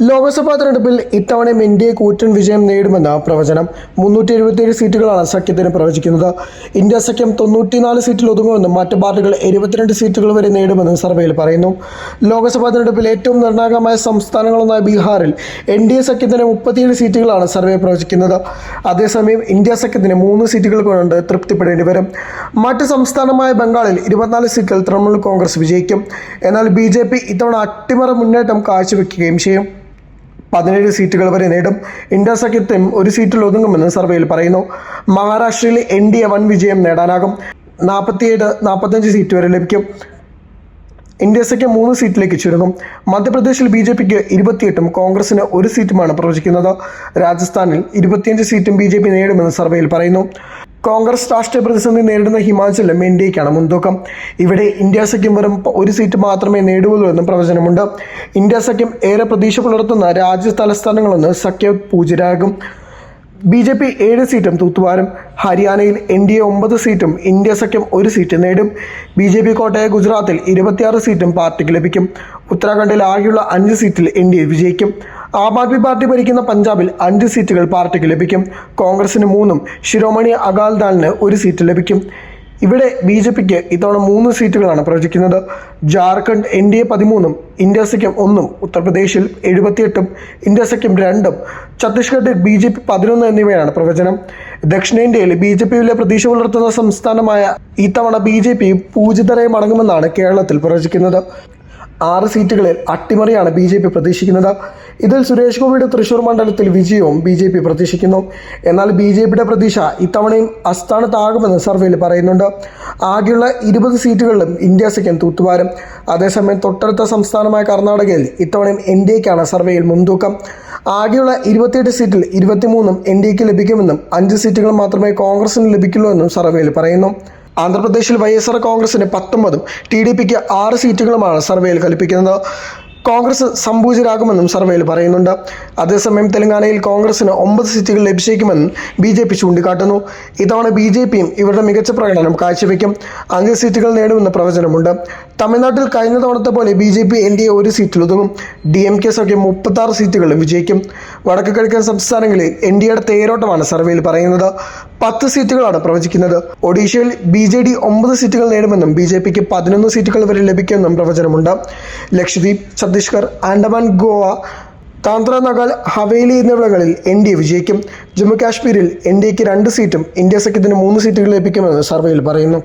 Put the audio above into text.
ലോക്സഭാ തെരഞ്ഞെടുപ്പിൽ ഇത്തവണയും N D A കൂറ്റൻ വിജയം നേടുമെന്ന പ്രവചനം മുന്നൂറ്റി എഴുപത്തിയേഴ് സീറ്റുകളാണ് സഖ്യത്തിന് പ്രവചിക്കുന്നത്. ഇന്ത്യ സഖ്യം തൊണ്ണൂറ്റിനാല് സീറ്റിൽ ഒതുങ്ങുമെന്നും മറ്റു പാർട്ടികൾ എഴുപത്തിരണ്ട് സീറ്റുകൾ വരെ നേടുമെന്നും സർവേയിൽ പറയുന്നു. ലോക്സഭാ തെരഞ്ഞെടുപ്പിൽ ഏറ്റവും നിർണായകമായ സംസ്ഥാനങ്ങളൊന്നായ ബീഹാറിൽ എൻ ഡി എ സഖ്യത്തിന് മുപ്പത്തിയേഴ് സീറ്റുകളാണ് സർവേ പ്രവചിക്കുന്നത്. അതേസമയം ഇന്ത്യ സഖ്യത്തിന് മൂന്ന് സീറ്റുകൾ കൊണ്ട് തൃപ്തിപ്പെടേണ്ടി വരും. മറ്റ് സംസ്ഥാനമായ ബംഗാളിൽ ഇരുപത്തിനാല് സീറ്റുകൾ തൃണമൂൽ കോൺഗ്രസ് വിജയിക്കും. എന്നാൽ ബി ജെ പി ഇത്തവണ അട്ടിമറ മുന്നേറ്റം കാഴ്ചവെക്കുകയും ചെയ്യും. പതിനേഴ് സീറ്റുകൾ വരെ നേടും. ഇന്ത്യ ഒരു സീറ്റിൽ ഒതുങ്ങുമെന്ന് സർവേയിൽ പറയുന്നു. മഹാരാഷ്ട്രയിൽ എൻ ഡി എ വൻ വിജയം നേടാനാകും. നാൽപ്പത്തിയേഴ് നാൽപ്പത്തഞ്ച് സീറ്റ് വരെ ലഭിക്കും. ഇന്ത്യ സഖ്യം മൂന്ന് സീറ്റിലേക്ക് ചുരുങ്ങും. മധ്യപ്രദേശിൽ ബി ജെ പിക്ക് ഇരുപത്തിയെട്ടും കോൺഗ്രസിന് ഒരു സീറ്റുമാണ് പ്രവചിക്കുന്നത്. രാജസ്ഥാനിൽ ഇരുപത്തിയഞ്ച് സീറ്റും ബി ജെ പി നേടുമെന്ന് സർവേയിൽ പറയുന്നു. കോൺഗ്രസ് രാഷ്ട്രീയ പ്രതിസന്ധി നേരിടുന്ന ഹിമാചലിലും എൻ ഡി എക്കാണ് മുൻതൂക്കം. ഇവിടെ ഇന്ത്യ സഖ്യം വെറും ഒരു സീറ്റ് മാത്രമേ നേടുകയുള്ളൂ എന്നും പ്രവചനമുണ്ട്. ഇന്ത്യ സഖ്യം ഏറെ പ്രതീക്ഷ പുലർത്തുന്ന രാജ്യ തലസ്ഥാനങ്ങളെന്ന് സഖ്യ പൂജരാകും ബി ജെ പി ഏഴ് സീറ്റും തൂത്തുവാരും. ഹരിയാനയിൽ എൻ ഡി എ ഒമ്പത് സീറ്റും ഇന്ത്യ സഖ്യം ഒരു സീറ്റ് നേടും. ബി ജെ പി കോട്ടയ ഗുജറാത്തിൽ ഇരുപത്തിയാറ് സീറ്റും പാർട്ടിക്ക് ലഭിക്കും. ഉത്തരാഖണ്ഡിൽ ആകെയുള്ള അഞ്ച് സീറ്റിൽ എൻ ഡി എ വിജയിക്കും. ആം ആദ്മി പാർട്ടി ഭരിക്കുന്ന പഞ്ചാബിൽ അഞ്ച് സീറ്റുകൾ പാർട്ടിക്ക് ലഭിക്കും. കോൺഗ്രസിന് മൂന്നും ശിരോമണി അകാൽദാളിന് ഒരു സീറ്റ് ലഭിക്കും. ഇവിടെ ബി ജെ പിക്ക് ഇത്തവണ മൂന്ന് സീറ്റുകളാണ് പ്രവചിക്കുന്നത്. ജാർഖണ്ഡ് എൻ ഡി എ പതിമൂന്നും ഇന്ത്യ സഖ്യം ഒന്നും ഉത്തർപ്രദേശിൽ എഴുപത്തിയെട്ടും ഇന്ത്യ സഖ്യം രണ്ടും ഛത്തീസ്ഗഡിൽ ബി ജെ പി പതിനൊന്ന് എന്നിവയാണ് പ്രവചനം. ദക്ഷിണേന്ത്യയിൽ ബി ജെ പിയിലെ പ്രതീക്ഷ പുലർത്തുന്ന സംസ്ഥാനമായ ഇത്തവണ ബി ജെ പി പൂജിതരെ മടങ്ങുമെന്നാണ് കേരളത്തിൽ പ്രവചിക്കുന്നത്. ആറ് സീറ്റുകളിൽ അട്ടിമറിയാണ് ബി ജെ പി പ്രതീക്ഷിക്കുന്നത്. ഇതിൽ സുരേഷ് ഗോപിയുടെ തൃശൂർ മണ്ഡലത്തിൽ വിജയവും ബി ജെ പി പ്രതീക്ഷിക്കുന്നു. എന്നാൽ ബി ജെ പിയുടെ പ്രതീക്ഷ ഇത്തവണയും അസ്ഥാനത്താകുമെന്ന് സർവേയിൽ പറയുന്നുണ്ട്. ആകെയുള്ള ഇരുപത് സീറ്റുകളിലും ഇന്ത്യ സഖ്യം തൂത്തുവാരും. അതേസമയം തൊട്ടടുത്ത സംസ്ഥാനമായ കർണാടകയിൽ ഇത്തവണയും എൻ ഡി എക്കാണ് സർവേയിൽ മുൻതൂക്കം. ആകെയുള്ള ഇരുപത്തിയെട്ട് സീറ്റിൽ ഇരുപത്തിമൂന്നും എൻ ഡി എക്ക് ലഭിക്കുമെന്നും അഞ്ച് സീറ്റുകൾ മാത്രമേ കോൺഗ്രസിന് ലഭിക്കുള്ളൂ എന്നും സർവേയിൽ പറയുന്നു. ആന്ധ്രാപ്രദേശിൽ വൈ എസ് ആർ കോൺഗ്രസിന് പത്തൊമ്പതും ടി ഡി പിക്ക് ആറ് സീറ്റുകളുമാണ് സർവേയിൽ കൽപ്പിക്കുന്നത്. കോൺഗ്രസ് സംപൂജരാകുമെന്നും സർവേയിൽ പറയുന്നുണ്ട്. അതേസമയം തെലങ്കാനയിൽ കോൺഗ്രസിന് ഒമ്പത് സീറ്റുകൾ ലഭിച്ചേക്കുമെന്നും ബി ജെ പി ചൂണ്ടിക്കാട്ടുന്നു. ബി ജെ പിയും ഇവരുടെ മികച്ച പ്രകടനം കാഴ്ചവെക്കും. അഞ്ച് സീറ്റുകൾ നേടുമെന്ന് പ്രവചനമുണ്ട്. തമിഴ്നാട്ടിൽ കഴിഞ്ഞ തവണത്തെ പോലെ B J P N D A ഒരു സീറ്റിൽ ഒതുങ്ങും. ഡി എം കെ സഖ്യം മുപ്പത്താറ് സീറ്റുകളിലും വിജയിക്കും. വടക്ക് കിഴക്കൻ സംസ്ഥാനങ്ങളിൽ എൻ ഡി എയുടെ തേരോട്ടമാണ് സർവേയിൽ പറയുന്നത്. പത്ത് സീറ്റുകളാണ് പ്രവചിക്കുന്നത്. ഒഡീഷയിൽ ബി ജെ ഡി ഒമ്പത് സീറ്റുകൾ നേടുമെന്നും ബി ജെ പിക്ക് പതിനൊന്ന് സീറ്റുകൾ വരെ ലഭിക്കുമെന്നും പ്രവചനമുണ്ട്. ലക്ഷദ്വീപ് ഛത്തീസ്ഗഡ് ആൻഡമാൻ ഗോവ താന്ത്ര നഗാൽ ഹവേലി എന്നിവിടങ്ങളിൽ എൻ ഡി എ വിജയിക്കും. ജമ്മു കാശ്മീരിൽ എൻ ഡി എക്ക് രണ്ട് സീറ്റും ഇന്ത്യ സഖ്യത്തിന് മൂന്ന് സീറ്റുകൾ ലഭിക്കുമെന്ന് സർവേയിൽ പറയുന്നു.